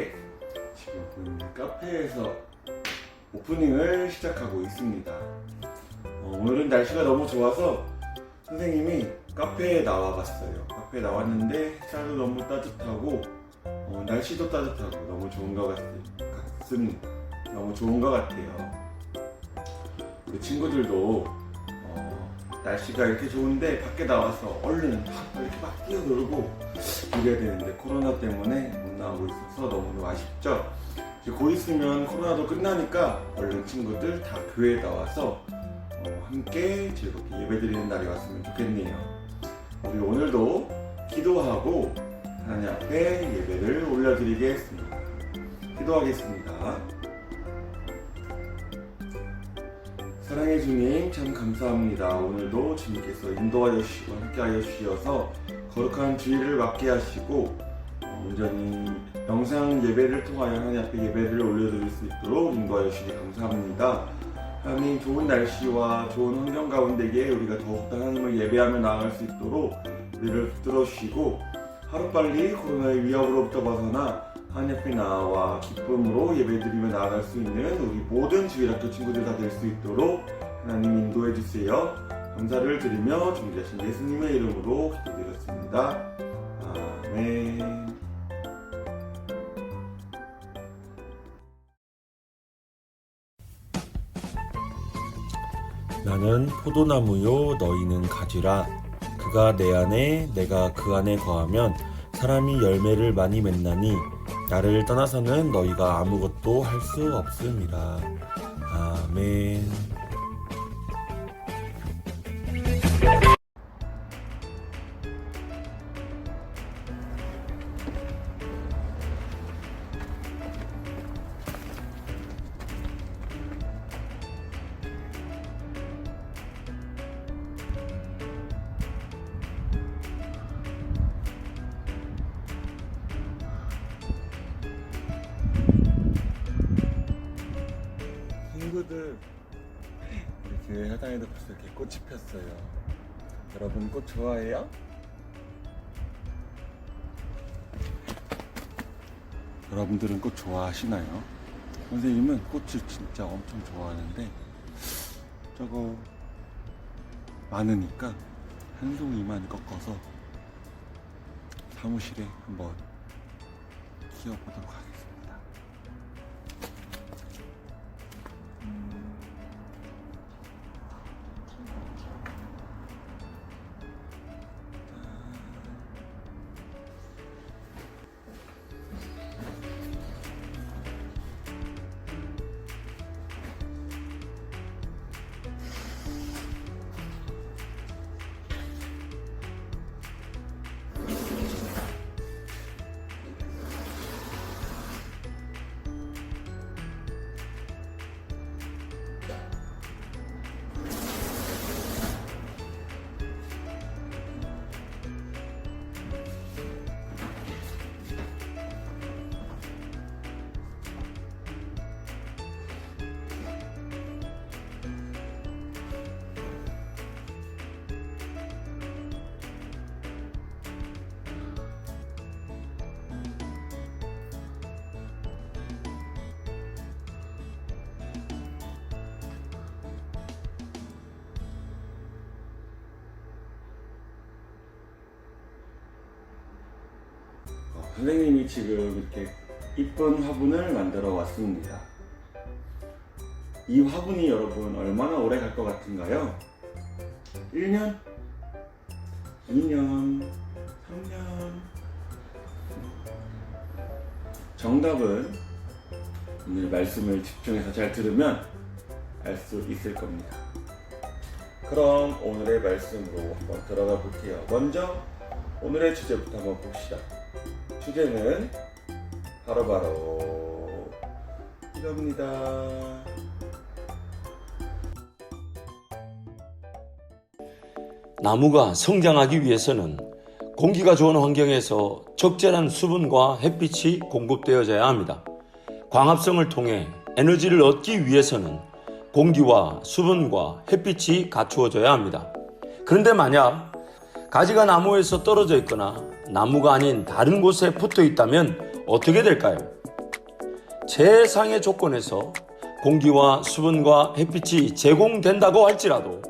평소와는 다르게 지금 보이는 카페에서 오프닝을 시작하고 있습니다. 어, 오늘은 날씨가 너무 좋아서 선생님이 카페에 나와 봤어요. 카페에 나왔는데 햇살도 너무 따뜻하고 어, 날씨도 따뜻하고 너무 좋은 것 같, 같습니다. 너무 좋은 것 같아요. 우리 친구들도 어, 날씨가 이렇게 좋은데 밖에 나와서 얼른 막 이렇게 막 뛰어놀고 이래야 되는데 코로나 때문에 못 나오고 있어서 너무 아쉽죠. 이제 곧 있으면 코로나도 끝나니까 얼른 친구들 다 교회에 나와서 어, 함께 즐겁게 예배드리는 날이 왔으면 좋겠네요. 우리 오늘도 기도하고 하나님 앞에 예배를 올려드리겠습니다. 기도하겠습니다. 사랑해 주님 참 감사합니다. 오늘도 주님께서 인도하여 주시고 함께하여 주셔서 거룩한 주일을 맞게 하시고 어, 온전히 영상 예배를 통하여 하나님 앞에 예배를 올려드릴 수 있도록 인도하여 주시기 감사합니다. 하나님 좋은 날씨와 좋은 환경 가운데에 우리가 더욱더 하나님을 예배하며 나아갈 수 있도록 우리를 붙들어 주시고 하루빨리 코로나의 위협으로부터 벗어나 하나님 나와 기쁨으로 예배드리며 나아갈 수 있는 우리 모든 주일학교 친구들 다 될 수 있도록 하나님 인도해 주세요. 감사를 드리며 존귀하신 예수님의 이름으로 기도드렸습니다. 아멘. 나는 포도나무요 너희는 가지라 그가 내 안에 내가 그 안에 거하면 사람이 열매를 많이 맺나니 나를 떠나서는 너희가 아무것도 할 수 없음이라 아멘 친구들 우리 교회 화장에도 벌써 이렇게 꽃이 폈어요. 여러분 꽃 좋아해요? 여러분들은 꽃 좋아하시나요? 선생님은 꽃을 진짜 엄청 좋아하는데 저거 많으니까 한 송이만 꺾어서 사무실에 한번 키워보도록 하겠습니다. 선생님이 지금 이렇게 이쁜 화분을 만들어 왔습니다. 이 화분이 여러분 얼마나 오래 갈 것 같은가요? 1년? 2년? 3년? 정답은 오늘 말씀을 집중해서 잘 들으면 알 수 있을 겁니다. 그럼 오늘의 말씀으로 한번 들어가 볼게요. 먼저 오늘의 주제부터 한번 봅시다. 주제는 바로 바로 이겁니다. 나무가 성장하기 위해서는 공기가 좋은 환경에서 적절한 수분과 햇빛이 공급되어져야 합니다. 광합성을 통해 에너지를 얻기 위해서는 공기와 수분과 햇빛이 갖추어져야 합니다. 그런데 만약 가지가 나무에서 떨어져 있거나 나무가 아닌 다른 곳에 붙어 있다면 어떻게 될까요? 최상의 조건에서 공기와 수분과 햇빛이 제공된다고 할지라도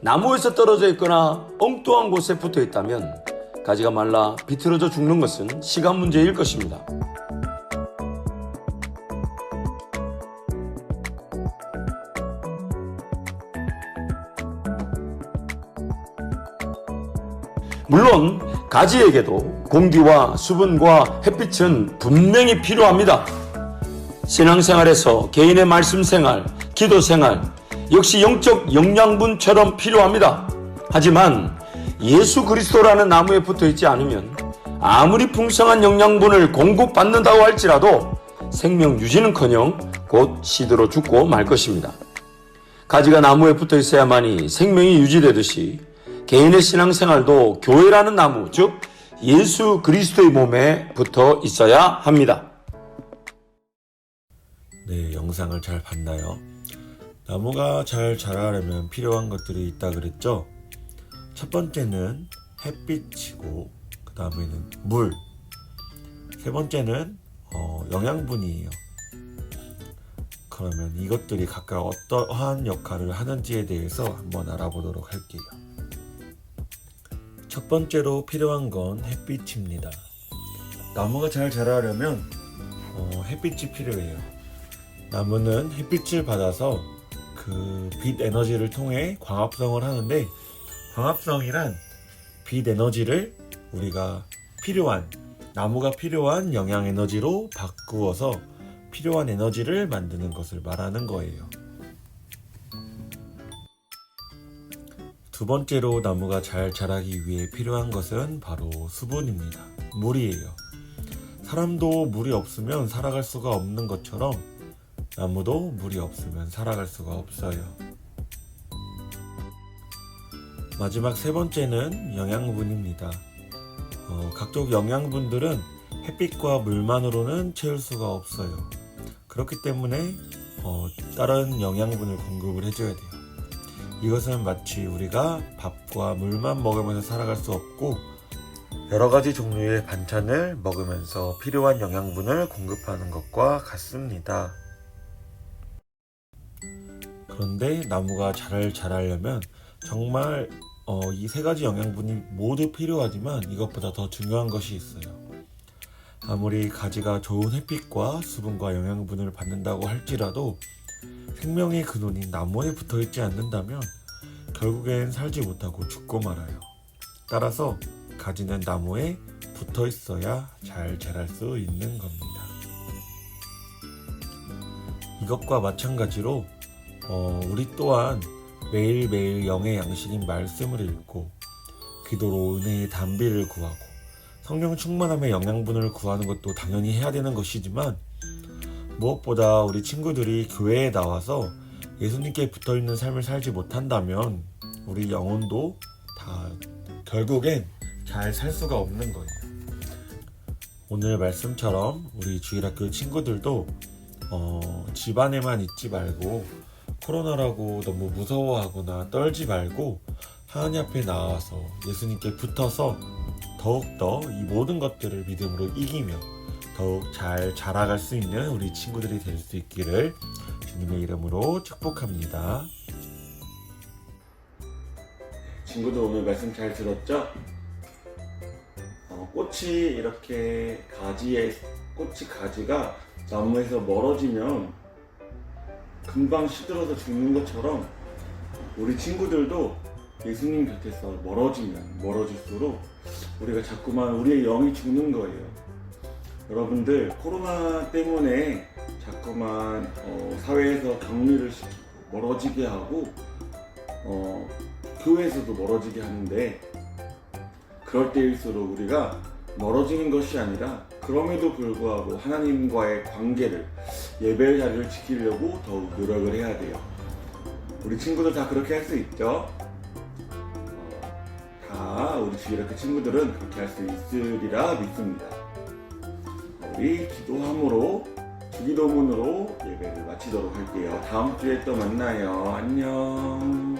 나무에서 떨어져 있거나 엉뚱한 곳에 붙어 있다면 가지가 말라 비틀어져 죽는 것은 시간 문제일 것입니다. 물론 가지에게도 공기와 수분과 햇빛은 분명히 필요합니다. 신앙생활에서 개인의 말씀 생활, 기도 생활, 역시 영적 영양분처럼 필요합니다. 하지만 예수 그리스도라는 나무에 붙어 있지 않으면 아무리 풍성한 영양분을 공급받는다고 할지라도 생명 유지는커녕 곧 시들어 죽고 말 것입니다. 가지가 나무에 붙어 있어야만이 생명이 유지되듯이 개인의 신앙생활도 교회라는 나무, 즉 예수 그리스도의 몸에 붙어 있어야 합니다. 네, 영상을 잘 봤나요? 나무가 잘 자라려면 필요한 것들이 있다 그랬죠? 첫 번째는 햇빛이고, 그 다음에는 물, 세 번째는 어, 영양분이에요. 그러면 이것들이 각각 어떠한 역할을 하는지에 대해서 한번 알아보도록 할게요. 첫 번째로 필요한 건 햇빛입니다. 나무가 잘 자라려면 어, 햇빛이 필요해요. 나무는 햇빛을 받아서 그 빛 에너지를 통해 광합성을 하는데 광합성이란 빛 에너지를 우리가 필요한 나무가 필요한 영양 에너지로 바꾸어서 필요한 에너지를 만드는 것을 말하는 거예요. 두 번째로 나무가 잘 자라기 위해 필요한 것은 바로 수분입니다. 물이에요. 사람도 물이 없으면 살아갈 수가 없는 것처럼 나무도 물이 없으면 살아갈 수가 없어요. 마지막 세 번째는 영양분입니다. 어, 각종 영양분들은 햇빛과 물만으로는 채울 수가 없어요. 그렇기 때문에 어, 다른 영양분을 공급을 해줘야 돼요. 이것은 마치 우리가 밥과 물만 먹으면서 살아갈 수 없고 여러 가지 종류의 반찬을 먹으면서 필요한 영양분을 공급하는 것과 같습니다. 그런데 나무가 잘 자라려면 정말 어, 이 세 가지 영양분이 모두 필요하지만 이것보다 더 중요한 것이 있어요. 아무리 가지가 좋은 햇빛과 수분과 영양분을 받는다고 할지라도 생명의 근원인 나무에 붙어 있지 않는다면 결국엔 살지 못하고 죽고 말아요. 따라서 가지는 나무에 붙어 있어야 잘 자랄 수 있는 겁니다. 이것과 마찬가지로 어, 우리 또한 매일매일 영의 양식인 말씀을 읽고 기도로 은혜의 담비를 구하고 성령 충만함의 영양분을 구하는 것도 당연히 해야 되는 것이지만 무엇보다 우리 친구들이 교회에 나와서 예수님께 붙어 있는 삶을 살지 못한다면 우리 영혼도 다 결국엔 잘 살 수가 없는 거예요. 오늘 말씀처럼 우리 주일학교 친구들도 어, 집안에만 있지 말고 코로나라고 너무 무서워하거나 떨지 말고 하나님 앞에 나와서 예수님께 붙어서 더욱더 이 모든 것들을 믿음으로 이기며 더욱 잘 자라갈 수 있는 우리 친구들이 될 수 있기를 주님의 이름으로 축복합니다. 친구들 오늘 말씀 잘 들었죠? 어, 꽃이 이렇게 가지에 꽃이 가지가 나무에서 멀어지면 금방 시들어서 죽는 것처럼 우리 친구들도 예수님 곁에서 멀어지면 멀어질수록 우리가 자꾸만 우리의 영이 죽는 거예요. 여러분들 코로나 때문에 자꾸만 어, 사회에서 격리를 시키고 멀어지게 하고 어, 교회에서도 멀어지게 하는데 그럴 때일수록 우리가 멀어지는 것이 아니라 그럼에도 불구하고 하나님과의 관계를 예배 자리를 지키려고 더욱 노력을 해야 돼요. 우리 친구들 다 그렇게 할 수 있죠? 어, 다 우리 주위 이렇게 친구들은 그렇게 할 수 있으리라 믿습니다. 우리 기도함으로 주기도문으로 예배를 마치도록 할게요. 다음 주에 또 만나요. 안녕.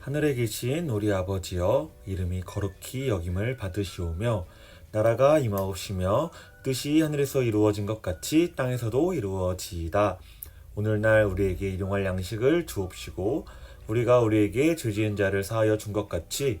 하늘에 계신 우리 아버지여 이름이 거룩히 여김을 받으시오며 나라가 임하옵시며 뜻이 하늘에서 이루어진 것 같이 땅에서도 이루어지이다. 오늘날 우리에게 일용할 양식을 주옵시고 우리가 우리에게 죄 지은 자를 사하여 준 것 같이